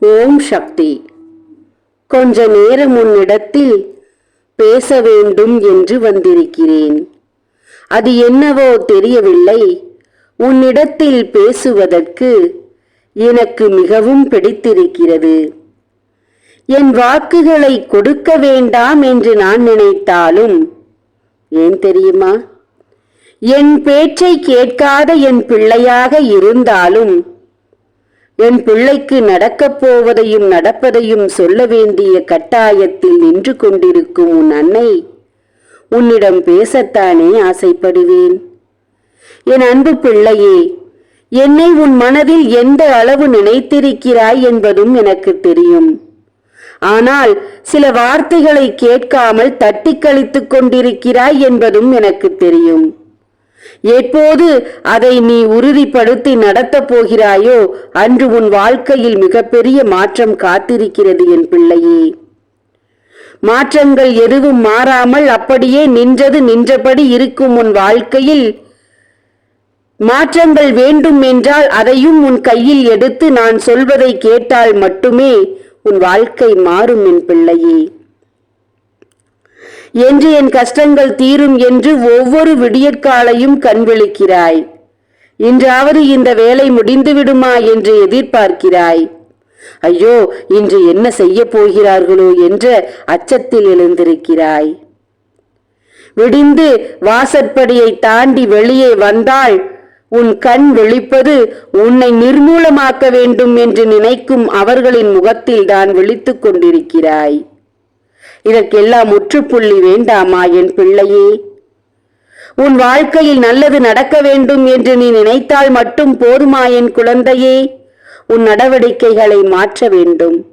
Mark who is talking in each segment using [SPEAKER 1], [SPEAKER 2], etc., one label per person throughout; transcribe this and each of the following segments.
[SPEAKER 1] ஓம் சக்தி. கொஞ்ச நேரம் உன்னிடத்தில் பேச வேண்டும் என்று வந்திருக்கிறேன். அது என்னவோ தெரியவில்லை. உன்னிடத்தில் பேசுவதற்கு எனக்கு மிகவும் பிடித்திருக்கிறது. என் வாக்குகளை கொடுக்க வேண்டாம் என்று நான் நினைத்தாலும் ஏன் தெரியுமா? என் பேச்சை கேட்காத என் பிள்ளையாக இருந்தாலும் என் பிள்ளைக்கு நடக்கப் போவதையும் நடப்பதையும் சொல்ல வேண்டிய கட்டாயத்தில் நின்று கொண்டிருக்கும் உன் அன்னை உன்னிடம் பேசத்தானே ஆசைப்படுவேன். என் அன்பு பிள்ளையே என்னை உன் மனதில் எந்த அளவு நினைத்திருக்கிறாய் என்பதும் எனக்கு தெரியும். ஆனால் சில வார்த்தைகளை கேட்காமல் தட்டி கழித்துக் கொண்டிருக்கிறாய் என்பதும் எனக்கு தெரியும். எப்போது அதை நீ உறுதிப்படுத்தி நடத்தப் போகிறாயோ அன்று உன் வாழ்க்கையில் மிகப்பெரிய மாற்றம் காத்திருக்கிறது என் பிள்ளையே. மாற்றங்கள் எதுவும் மாறாமல் அப்படியே நின்றது நின்றபடி இருக்கும் உன் வாழ்க்கையில் மாற்றங்கள் வேண்டும் என்றால் அதையும் உன் கையில் எடுத்து நான் சொல்வதை கேட்டால் மட்டுமே உன் வாழ்க்கை மாறும் என் பிள்ளையே. என்று என் கஷ்டங்கள் தீரும் என்று ஒவ்வொரு விடியற்காலையும் கண்விழிக்கிறாய். இன்றாவது இந்த வேலை முடிந்துவிடுமா என்று எதிர்பார்க்கிறாய். ஐயோ இன்று என்ன செய்ய போகிறார்களோ என்ற அச்சத்தில் எழுந்திருக்கிறாய். விடிந்து வாசற்படியை தாண்டி வெளியே வந்தால் உன் கண் விழிப்பது உன்னை நிர்மூலமாக்க வேண்டும் என்று நினைக்கும் அவர்களின் முகத்தில் தான் விழித்துக் கொண்டிருக்கிறாய். இதற்கெல்லாம் முற்றுப்புள்ளி வேண்டாமா என் பிள்ளையே? உன் வாழ்க்கையில் நல்லது நடக்க வேண்டும் என்று நீ நினைத்தால் மட்டும் போதுமா என் குழந்தையே? உன் நடவடிக்கைகளை மாற்ற வேண்டும்.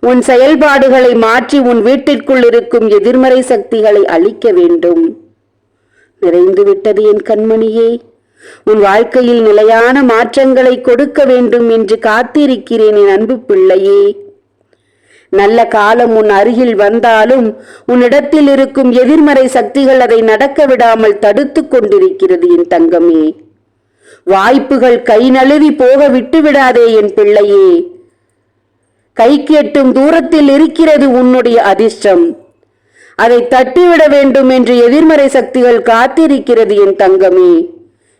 [SPEAKER 1] உன் செயல்பாடுகளை மாற்றி உன் வீட்டிற்குள் இருக்கும் எதிர்மறை சக்திகளை அழிக்க வேண்டும். நிறைந்து விட்டது என் கண்மணியே. உன் வாழ்க்கையில் நிலையான மாற்றங்களை கொடுக்க வேண்டும் என்று காத்திருக்கிறேன் என் அன்பு பிள்ளையே. நல்ல காலம் உன் அருகில் வந்தாலும் உன்னிடத்தில் இருக்கும் எதிர்மறை சக்திகள் அதை நடக்க விடாமல் தடுத்துக் கொண்டிருக்கிறது என் தங்கமே. வாய்ப்புகள் கை நழுவி போக விட்டு விடாதே என் பிள்ளையே. கை கேட்டும் தூரத்தில் இருக்கிறது உன்னுடைய அதிர்ஷ்டம். அதை தட்டிவிட வேண்டும் என்று எதிர்மறை சக்திகள் காத்திருக்கிறது என் தங்கமே.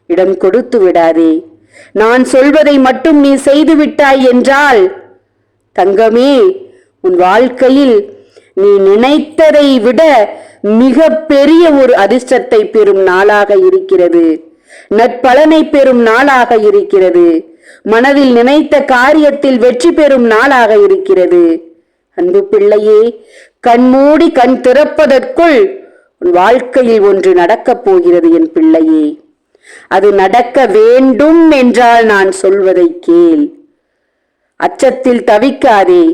[SPEAKER 1] இடம் கொடுத்து விடாதே. நான் சொல்வதை மட்டும் நீ செய்து விட்டாய் என்றால் தங்கமே உன் வாழ்க்கையில் நீ நினைத்ததை விட மிக பெரிய ஒரு அதிர்ஷ்டத்தை பெறும் நாளாக இருக்கிறது. நற்பலனை பெறும் நாளாக இருக்கிறது. மனதில் நினைத்த காரியத்தில் வெற்றி பெறும் நாளாக இருக்கிறது. அன்பு பிள்ளையே கண்மூடி கண் திறப்பதற்குள் உன் வாழ்க்கையில் ஒன்று நடக்கப் போகிறது என் பிள்ளையே. அது நடக்க வேண்டும் என்றால் நான் சொல்வதை கேள். அச்சத்தில் தவிக்காதே.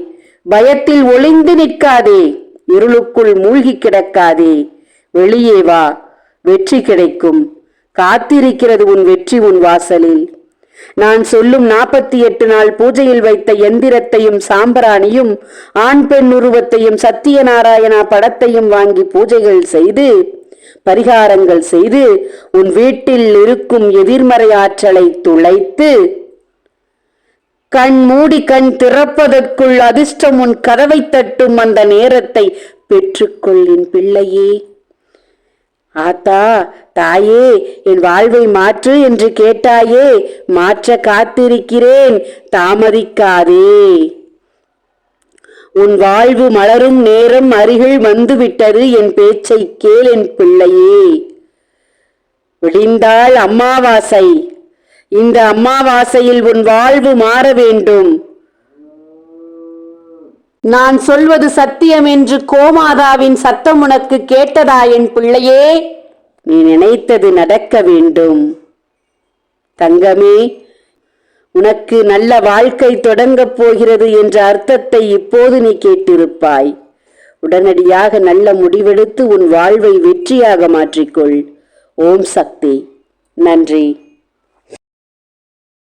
[SPEAKER 1] பயத்தில் ஒளிந்து நிற்காதே இருளுக்குள் மூழ்கி கிடக்காதே. வெளியே வா வெற்றி கிடைக்கும். காத்திருக்கிறது உன் வெற்றி உன் வாசலில். நான் சொல்லும் நாற்பத்தி எட்டு நாள் பூஜையில் வைத்த எந்திரத்தையும் சாம்பிராணியும் ஆண் பெண் உருவத்தையும் சத்தியநாராயணா படத்தையும் வாங்கி பூஜைகள் செய்து பரிகாரங்கள் செய்து உன் வீட்டில் இருக்கும் எதிர்மறை ஆற்றலை துளைத்து கண் மூடி கண் திறப்பதற்குள் அதிர்ஷ்டம் உன் கதவை தட்டும் அந்த நேரத்தை பெற்றுக்கொள்ளின் பிள்ளையே. ஆத்தா தாயே என் வாழ்வை மாற்று என்று கேட்டாயே மாற்ற காத்திருக்கிறேன் தாமதிக்காதே. உன் வாழ்வு மலரும் நேரம் அருகில் வந்துவிட்டது என் பேச்சை கேள் என் பிள்ளையே. விடிந்தால் அம்மாவாசை. இந்த அம்மாவாசையில் உன் வாழ்வு மாற வேண்டும். நான் சொல்வது சத்தியம் என்று கோமாதாவின் சத்தம் உனக்கு கேட்டதா என் பிள்ளையே? நீ நினைத்தது நடக்க வேண்டும். தங்கமே உனக்கு நல்ல வாழ்க்கை தொடங்கப் போகிறது என்ற அர்த்தத்தை இப்போது நீ கேட்டிருப்பாய். உடனடியாக நல்ல முடிவெடுத்து உன் வாழ்வை வெற்றியாக மாற்றிக்கொள். ஓம் சக்தி. நன்றி.